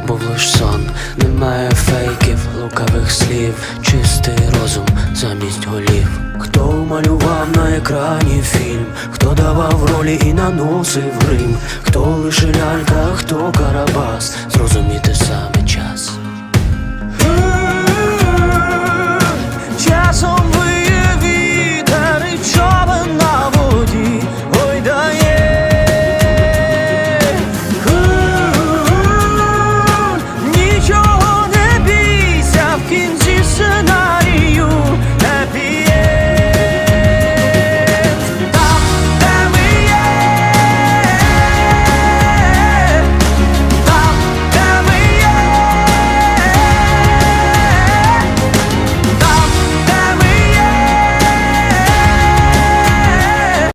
був лиш сон, немає фейків, лукавих слів, чистий розум замість голів. Хто малював на екрані фільм, хто давав ролі і наносив грим, хто лише лялька, хто карабас, зрозуміти саме час. 是那